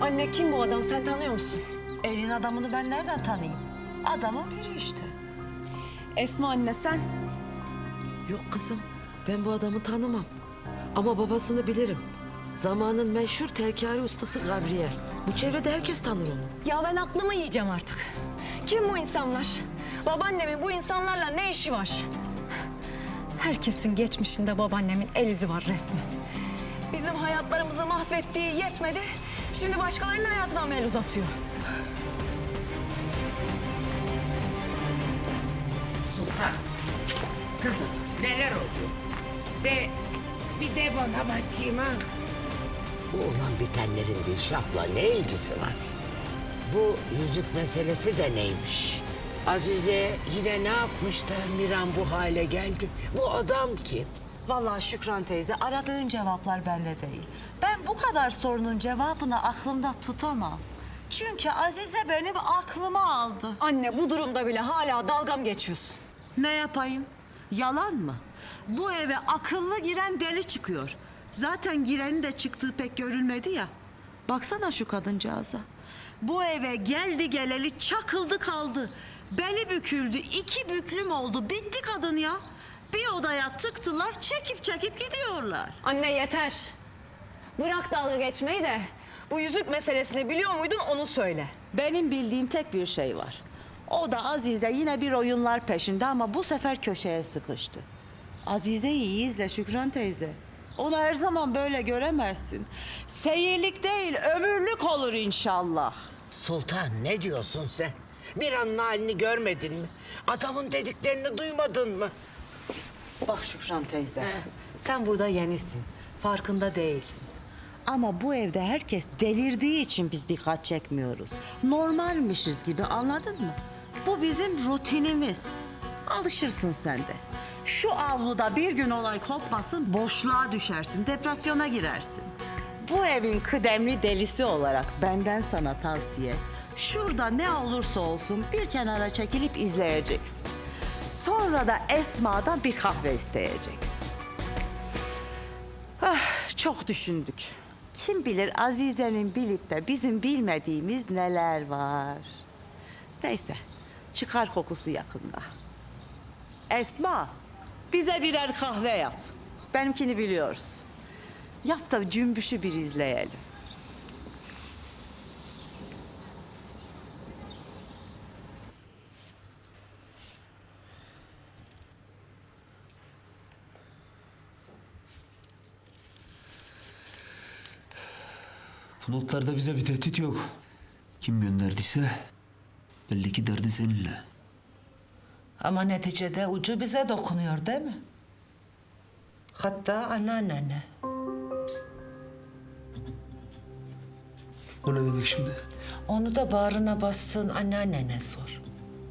Anne kim bu adam sen tanıyor musun? Elin adamını ben nereden tanıyayım? Adamın biri işte. Esma anne sen. Yok kızım, ben bu adamı tanımam. Ama babasını bilirim. Zamanın meşhur telkari ustası Gabriel. Bu çevrede herkes tanır onu. Ya ben aklımı yiyeceğim artık. Kim bu insanlar? Babaannemin bu insanlarla ne işi var? Herkesin geçmişinde babaannemin el izi var resmen. Bizim hayatlarımızı mahvettiği yetmedi. Şimdi başkalarının hayatına mı el uzatıyor? Sultan. Kızım neler oldu? De bir de bana bakayım ha. Bu olan bitenlerin Dilşah'la ne ilgisi var? Bu yüzük meselesi de neymiş? Azize yine ne yapmış da Miran bu hale geldi? Bu adam kim? Vallahi Şükran teyze aradığın cevaplar bende değil. Ben bu kadar sorunun cevabını aklımda tutamam. Çünkü Azize benim aklımı aldı. Anne bu durumda bile hala dalgam geçiyorsun. Ne yapayım? Yalan mı? Bu eve akıllı giren deli çıkıyor. Zaten girenin de çıktığı pek görülmedi ya. Baksana şu kadıncağıza. Bu eve geldi geleli çakıldı kaldı. Beli büküldü, iki büklüm oldu. Bitti kadın ya. Bir odaya tıktılar, çekip çekip gidiyorlar. Anne yeter. Bırak dalga geçmeyi de bu yüzük meselesini biliyor muydun onu söyle. Benim bildiğim tek bir şey var. O da Azize yine bir oyunlar peşinde ama bu sefer köşeye sıkıştı. Azize'yi iyi izle Şükran teyze. Onu her zaman böyle göremezsin. Seyirlik değil, ömürlük olur inşallah. Sultan ne diyorsun sen? Miran'ın halini görmedin mi? Adamın dediklerini duymadın mı? Bak Şükran teyze, sen burada yenisin. Farkında değilsin. Ama bu evde herkes delirdiği için biz dikkat çekmiyoruz. Normalmişiz gibi anladın mı? Bu bizim rutinimiz. Alışırsın sen de. Şu avluda bir gün olay kopmasın, boşluğa düşersin, depresyona girersin. Bu evin kıdemli delisi olarak benden sana tavsiye. Şurada ne olursa olsun bir kenara çekilip izleyeceksin. Sonra da Esma'dan bir kahve isteyeceksin. Ah, çok düşündük. Kim bilir Azize'nin bilip de bizim bilmediğimiz neler var. Neyse, çıkar kokusu yakında. Esma, bize birer kahve yap. Benimkini biliyoruz. Yap da cümbüşü bir izleyelim. Bu notlarda bize bir tehdit yok. Kim gönderdiyse belli ki derdi seninle. Ama neticede ucu bize dokunuyor değil mi? Hatta anneannene. O ne demek şimdi? Onu da bağrına bastığın anneannene sor.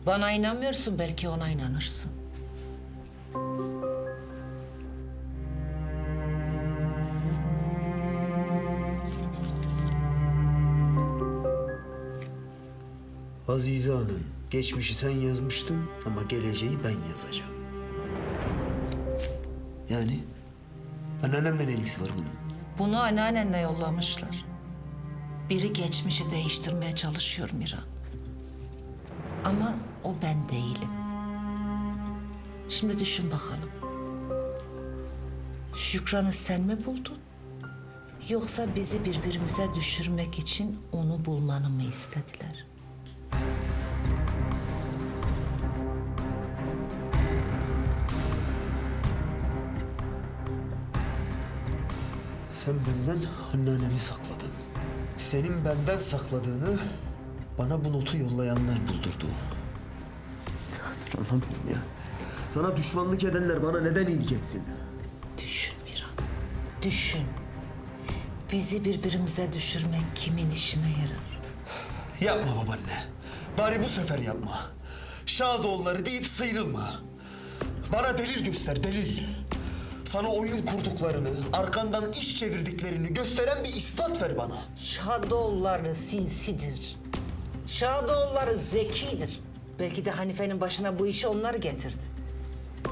Bana inanmıyorsun belki ona inanırsın. Azize Hanım, geçmişi sen yazmıştın ama geleceği ben yazacağım. Yani? Anneannemle ne ilgisi var bunun? Bunu anneannenle yollamışlar. Biri geçmişi değiştirmeye çalışıyor Miran. Ama o ben değilim. Şimdi düşün bakalım. Şükran'ı sen mi buldun? Yoksa bizi birbirimize düşürmek için onu bulmanı mı istediler? Sen benden anneannemi sakladın. Senin benden sakladığını bana bu notu yollayanlar buldurdu. Ben Anlamıyorum ya. Sana düşmanlık edenler bana neden iyilik etsin? Düşün Miran, düşün. Bizi birbirimize düşürmek kimin işine yarar? Yapma babaanne. Bari bu sefer yapma. Şadoğulları deyip sıyrılma. Bana delil göster, delil. Sana oyun kurduklarını, arkandan iş çevirdiklerini gösteren bir ispat ver bana. Şadoğulları sinsidir. Şadoğulları zekidir. Belki de Hanife'nin başına bu işi onlar getirdi.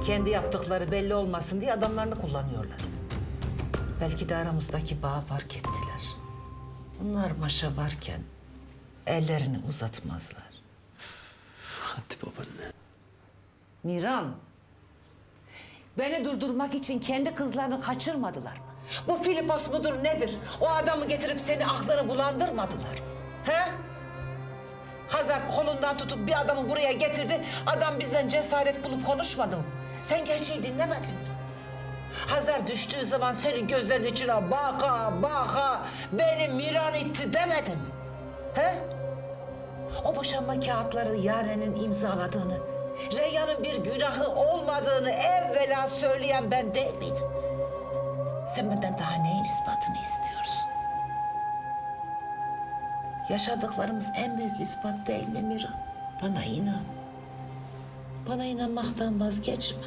Kendi yaptıkları belli olmasın diye adamlarını kullanıyorlar. Belki de aramızdaki bağı fark ettiler. Bunlar maşa varken ellerini uzatmazlar. Hadi babaanne. Miran, beni durdurmak için kendi kızlarını kaçırmadılar mı? Bu Filipos mudur nedir? O adamı getirip seni aklını bulandırmadılar. He? Hazar kolundan tutup bir adamı buraya getirdi. Adam bizden cesaret bulup konuşmadı mı? Sen gerçeği dinlemedin mi? Hazar düştüğü zaman senin gözlerinin içine baka baka beni Miran itti demedi mi? He? O boşanma kağıtları Yaren'in imzaladığını, Reyhan'ın bir günahı olmadığını evvela söyleyen ben değil miydim? Sen benden daha neyin ispatını istiyorsun? Yaşadıklarımız en büyük ispat değil mi Miran? Bana inan. Bana inanmaktan vazgeçme.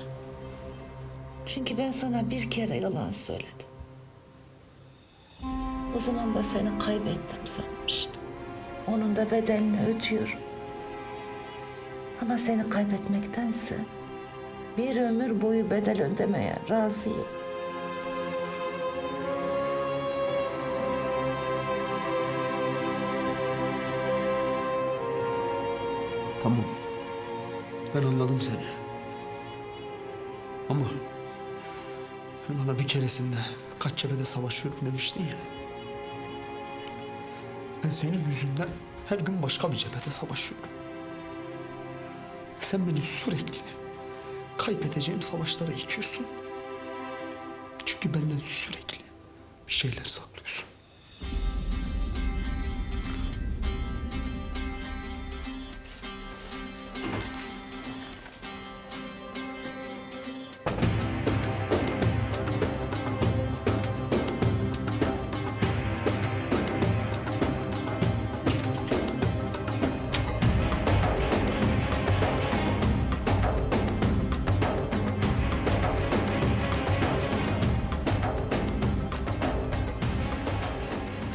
Çünkü ben sana bir kere yalan söyledim. O zaman da seni kaybettim sanmıştım. Onun da bedelini ödüyorum. Ama seni kaybetmektense bir ömür boyu bedel ödemeye razıyım. Tamam. Ben anladım seni. Ama hani bana bir keresinde kaç cephede savaşıyorum demiştin ya. Ben senin yüzünden her gün başka bir cephede savaşıyorum. Sen beni sürekli kaybedeceğim savaşlara itiyorsun. Çünkü benden sürekli bir şeyler saklıyorsun.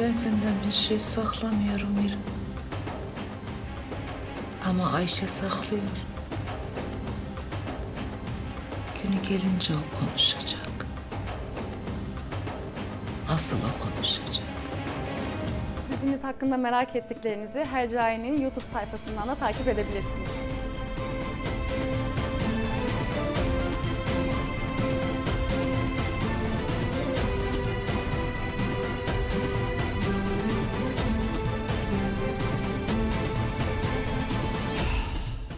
Ben senden bir şey saklamıyorum Miran. Ama Ayşe saklıyor. Günü gelince o konuşacak. Asıl o konuşacak. Dizimiz hakkında merak ettiklerinizi Hercai'nin YouTube sayfasından da takip edebilirsiniz.